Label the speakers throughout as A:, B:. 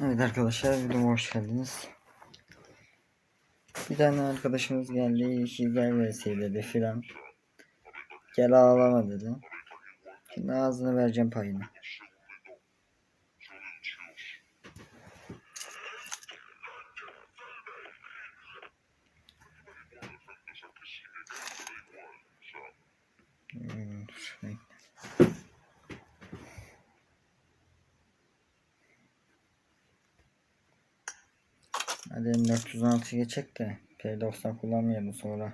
A: Evet arkadaşlar videoma hoş geldiniz. Bir tane arkadaşımız geldi. İki gel vs dedi filan. Gel ağlama dedi. Şimdi ağzını vereceğim payını. Hadi M416 geçecek de P90 kullanmayalım sonra.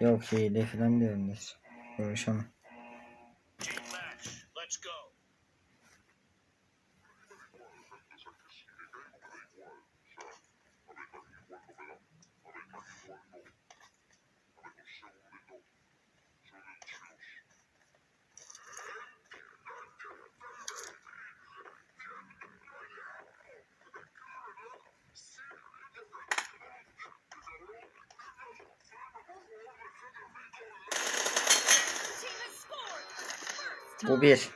A: Yok hile falan diyorlar. Uğraşamam. Bu bir.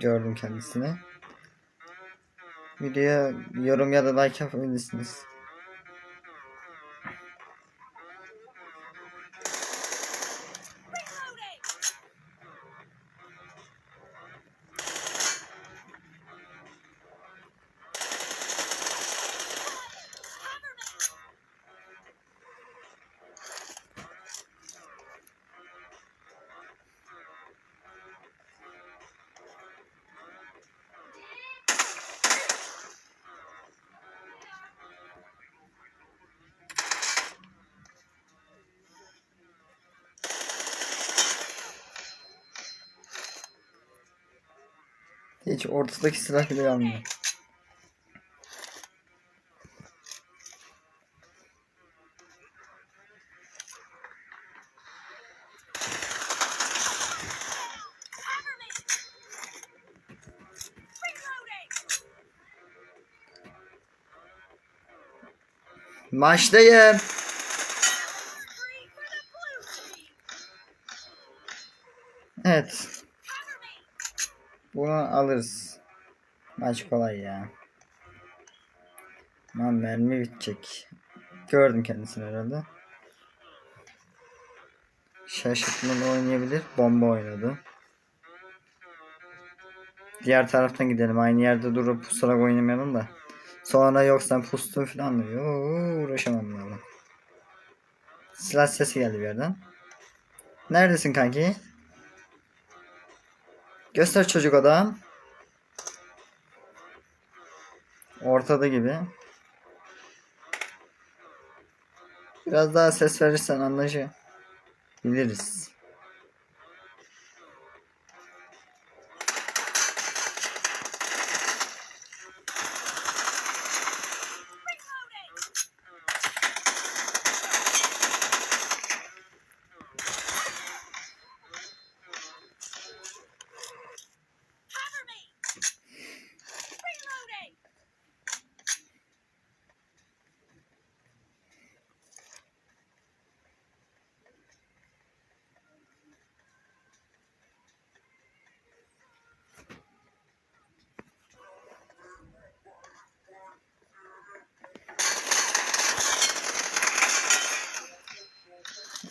A: Gördüm kendisini. Videoya yorum ya da like yapabilirsiniz. Hiç ortadaki silah bile.
B: Reloading.
A: Maçtayım. Evet. Bunu alırız. Maç kolay ya. Lan mermi bitecek. Gördüm kendisini herhalde. Şaşırtmalı oynayabilir. Bomba oynadı. Diğer taraftan gidelim. Aynı yerde durup pusarak oynamayalım da. Sonra yok sen falan diyor. Oo, uğraşamam bunlarla. Silah sesi geldi bir yerden. Neredesin kanki? Göster çocuk adam. Ortada gibi. Biraz daha ses verirsen anlaşı. Biliriz.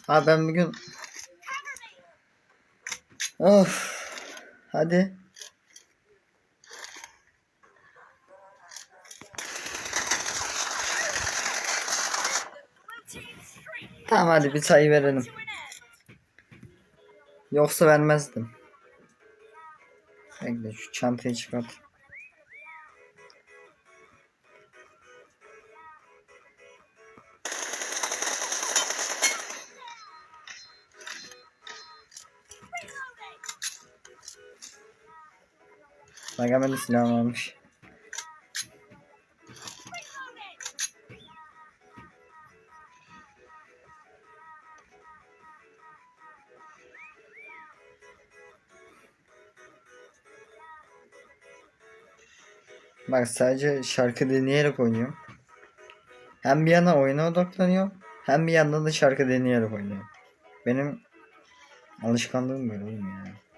A: Ha ben bugün Of. Hadi. Tamam hadi bir sayı verelim. Yoksa vermezdim. Bekle şu çantayı çıkart. Bak Megaman'ın silahı varmış. Bak sadece şarkı dinleyerek oynuyorum. Hem bir yana oyuna odaklanıyor hem bir yandan da şarkı dinleyerek oynuyor. Benim alışkanlığım böyle oğlum ya.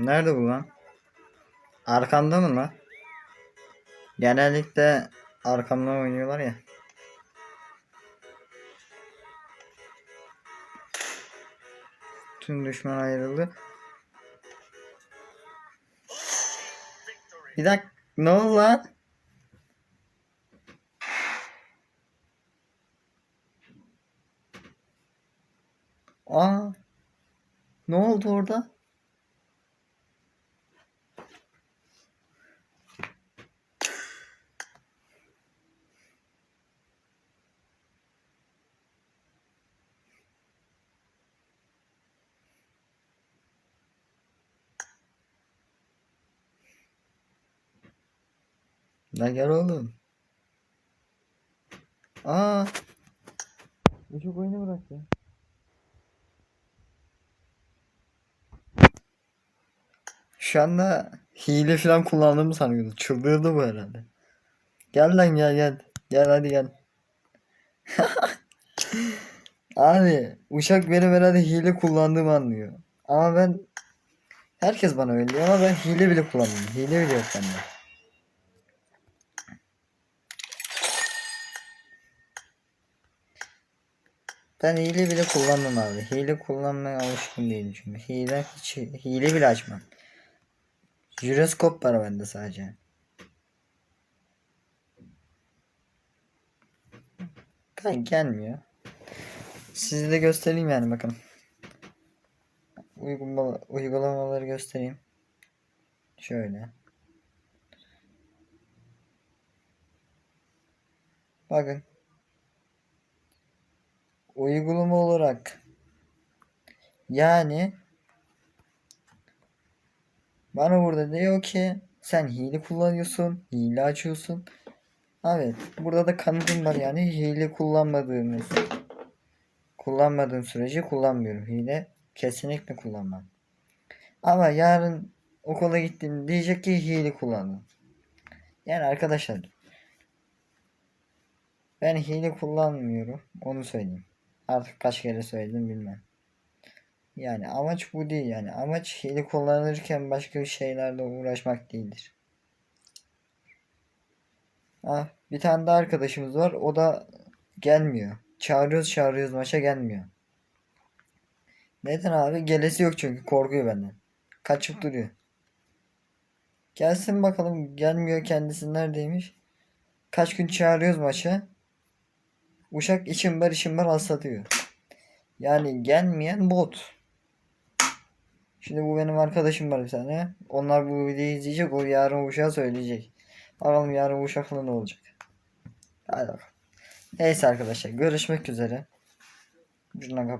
A: Nerede bu lan? Arkamda mı lan? Genellikle arkamdan oynuyorlar ya. Tüm düşman ayrıldı. Bir dakika ne oldu lan? Aa. Ne oldu orada? Lan gel oğlum. Aa. Bu çok oyunu bıraktı. Şu anda hile falan kullandığımı sanıyordu. Çıldırdı bu herhalde. Gel lan gel gel. Gel hadi gel. Abi uçak benim herhalde hile kullandığımı anlıyor. Ama ben herkes bana öyle diyor ama ben hile bile kullanmıyorum. Hile bile yok bende. Ben hile bile kullanmam abi. Hile kullanmaya alışkın değilim çünkü. Hile hiç hile bile açmam. Jiroskop var bende sadece. Kan gelmiyor. Size de göstereyim yani bakın. Uygulama, uygulamaları göstereyim. Şöyle. Bakın. Uygulama olarak yani bana burada diyor ki sen hile kullanıyorsun, hile açıyorsun. Evet, burada da kanıtım var yani hile kullanmadığımız kullanmadığım sürece kullanmıyorum. Hile kesinlikle kullanmam. Ama yarın okula gittim diyecek ki hile kullandım. Yani arkadaşlar ben hile kullanmıyorum. Onu söyleyeyim. Artık kaç kere söyledim bilmem. Yani amaç bu değil yani. Amaç hile kullanırken başka şeylerle uğraşmak değildir. Ah, bir tane daha arkadaşımız var. O da gelmiyor. Çağırıyoruz çağırıyoruz maça gelmiyor. Neden abi? Gelesi yok çünkü korkuyor benden. Kaçıp duruyor. Gelsin bakalım gelmiyor kendisi neredeymiş. Kaç gün çağırıyoruz maça. Uşak için var için var aslatıyor. Yani gelmeyen bot. Şimdi bu benim arkadaşım var bir tane. Onlar bu videoyu izleyecek. O yarın uşağa söyleyecek. Bakalım yarın uşakla ne olacak. Hadi bakalım. Neyse arkadaşlar görüşmek üzere. Kapat-